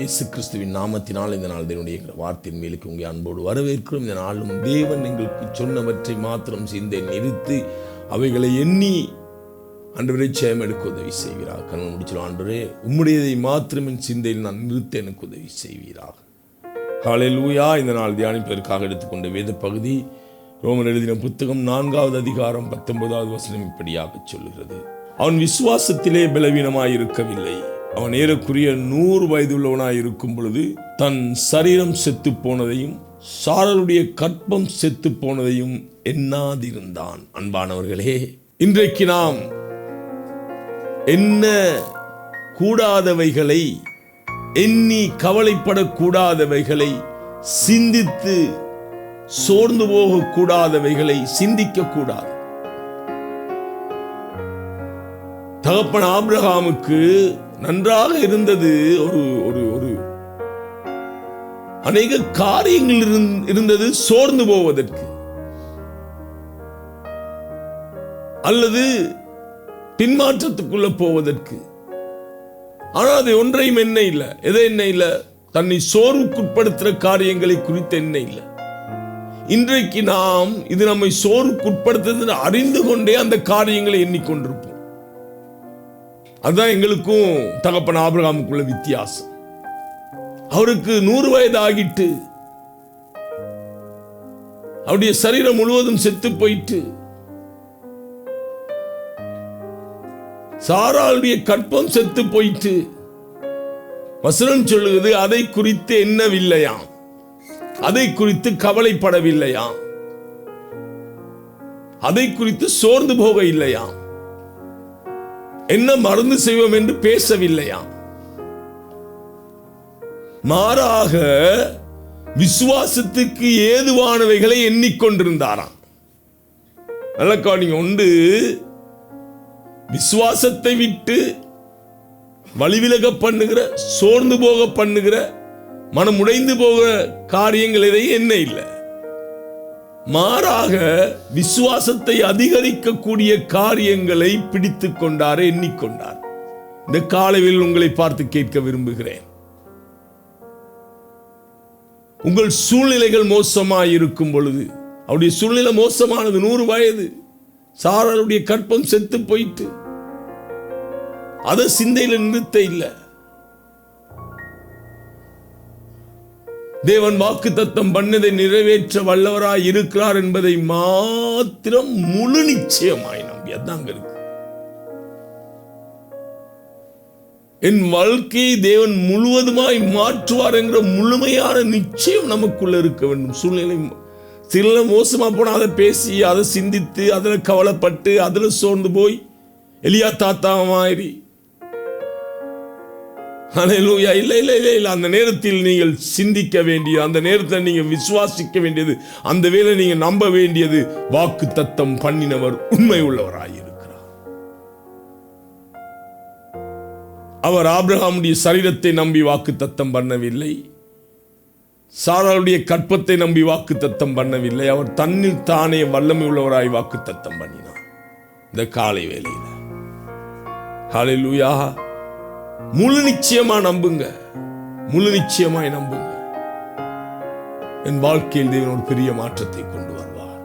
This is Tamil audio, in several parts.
இயேசு கிறிஸ்துவின் நாமத்தினால் இந்த நாள் தேவனுடைய வார்த்தையின் மேலுக்கு உங்கள் அன்போடு வரவேற்கிறோம். இந்த நாளும் தேவன் எங்களுக்கு சொன்னவற்றை மாத்திரம் சிந்தை நிறுத்தி அவைகளை எண்ணி அன்றுவரை ஜெயம் எடுக்க உதவி செய்வீராக. கண்ணன் முடிச்சிடும் ஆண்டவரே உம்முடையதை மாத்திரம் என் சிந்தையில் நான் நிறுத்த எனக்கு உதவி செய்வீராக. ஹalleluya இந்த நாள் தியானிப்பதற்காக எடுத்துக்கொண்ட வேத பகுதி ரோமன் எழுதின புத்தகம் நான்காவது அதிகாரம் பத்தொன்பதாவது வசனம் இப்படியாக சொல்லுகிறது. அவன் விசுவாசத்திலே பலவீனமாய் இருக்கவில்லை அவன் ஏறக்குரிய நூறு வயதுள்ளவனாய் இருக்கும் பொழுது தன் சரீரம் செத்து போனதையும் சாரலுடைய கற்பம் செத்து போனதையும் எண்ணாதிருந்தான். அன்பானவர்களே இன்றைக்கு நாம் என்ன கூடாதவைகளை எண்ணி கவலைப்படக்கூடாதவைகளை சிந்தித்து சோர்ந்து போகக்கூடாதவைகளை சிந்திக்க கூடாது தகப்பன் ஆப்ரஹாமுக்கு நன்றாக இருந்தது. ஒரு ஒரு ஒரு அநேக காரியங்கள் இருந்தது சோர்ந்து போவதற்கு. அல்லது பின்மாற்றத்துக்குள்ள போவதற்கு. ஆனால் அது ஒன்றையும் என்ன இல்லை. எதை என்ன இல்லை? தன்னை சோர்வுக்குட்படுத்துகிற காரியங்களை குறித்து என்ன இல்லை. இன்றைக்கு நாம் இது நம்மை சோர்வுக்குட்படுத்துறது அறிந்து கொண்டே அந்த காரியங்களை எண்ணிக்கொண்டிருப்போம். அதுதான் எங்களுக்கும் தகப்பன் ஆபிரகாமுக்குள்ள வித்தியாசம். அவருக்கு நூறு வயது ஆகிட்டு அவருடைய சரீரம் முழுவதும் செத்து போயிட்டு சாராளுடைய கற்பம் செத்து போயிட்டு வசனம் சொல்லுகிறது அதை குறித்து என்னவில்லையாம் அதை குறித்து கவலைப்படவில்லையாம். அதை குறித்து சோர்ந்து போக இல்லையாம் என்ன மருந்து செய்வோம் என்று பேசவில்லையாம். மாறாக விசுவாசத்துக்கு ஏதுவானவைகளை எண்ணிக்கொண்டிருந்தாராம். நல்ல காணிங்க உண்டு. விசுவாசத்தை விட்டு வழிவிலக பண்ணுகிற சோர்ந்து போக பண்ணுகிற மனம் உடைந்து போகிற காரியங்கள் எதையும் என்ன இல்லை. மாறாக விசுவாசத்தை அதிகரிக்கக்கூடிய காரியங்களை பிடித்து கொண்டார் எண்ணிக்கொண்டார். இந்த காலையில் உங்களை பார்த்து கேட்க விரும்புகிறேன். உங்கள் சூழ்நிலைகள் மோசமாக இருக்கும் பொழுது அவருடைய சூழ்நிலை மோசமானது நூறு வயது சாரலுடைய கற்பம் செத்து போயிட்டு அதை சிந்தையில் நிறுத்த இல்லை. தேவன் வாக்கு தத்தம் பண்ணதை நிறைவேற்ற வல்லவராய் இருக்கிறார் என்பதை மாத்திரம் முழு நிச்சயமாய் நம்பி. அதான் இருக்கு. என் வாழ்க்கையை தேவன் முழுவதுமாய் மாற்றுவார் என்கிற முழுமையான நிச்சயம் நமக்குள்ள இருக்க வேண்டும். சூழ்நிலை சில மோசமா போனால் அதை பேசி அதை சிந்தித்து அதில் கவலைப்பட்டு அதில் சோர்ந்து போய் எலியா தாத்தா மாதிரி அலையலூயா இல்லை இல்லை இல்லை இல்லை. அந்த நேரத்தில் நீங்கள் சிந்திக்க வேண்டிய அந்த நேரத்தில் நீங்கள் விசுவாசிக்க வேண்டியது அந்த வேளை நீங்கள் நம்ப வேண்டியது வாக்கு தத்தம் பண்ணினவர் உண்மை உள்ளவராயிருக்கிறார் அவர் ஆப்ரஹாமுடைய சரீரத்தை நம்பி வாக்கு தத்தம் பண்ணவில்லை. சாராளுடைய கற்பத்தை நம்பி வாக்கு தத்தம் பண்ணவில்லை. அவர் தன்னில் தானே வல்லமை உள்ளவராய் வாக்கு தத்தம் பண்ணினார். இந்த காலை வேளையில். ஹalleluya முழு நிச்சயமா நம்புங்க. முழு நிச்சயமாய் நம்புங்க. என் வாழ்க்கையில் தேவன் பெரிய மாற்றத்தை கொண்டு வருவார்.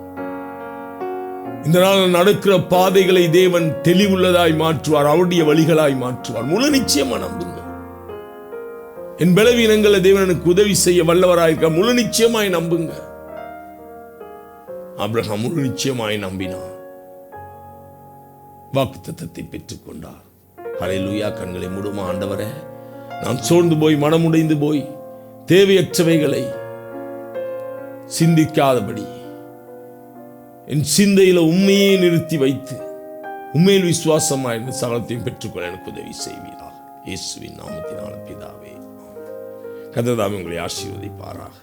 இந்த நாள் நடக்கிற பாதைகளை தேவன் தெளிவுள்ளதாய் மாற்றுவார் அவருடைய வழிகளாய் மாற்றுவார். முழு நிச்சயமா நம்புங்க. என் பலவீனங்களை தேவன் எனக்கு உதவி செய்ய வல்லவராயிருக்க முழு நிச்சயமாய் நம்புங்க. அப்ரஹாம் முழு நிச்சயமாய் நம்பினார் வாக்குத்தத்தத்தை பெற்றுக்கொண்டார் ஹalleluya கண்களை மூடுமா ஆண்டவரே. நான் சோர்ந்து போய் மனமுடைந்து போய் தேவையற்றவைகளை சிந்திக்காதபடி என் சிந்தையில உண்மையை நிறுத்தி வைத்து உண்மையில் விசுவாசமாக இந்த சகலத்தையும் பெற்றுக்கொள்ள எனக்கு உதவி செய்வீராக. இயேசுவின் நாமத்தினால் பிதாவே கததாமே உங்களை ஆசீர்வதிப்பாராக.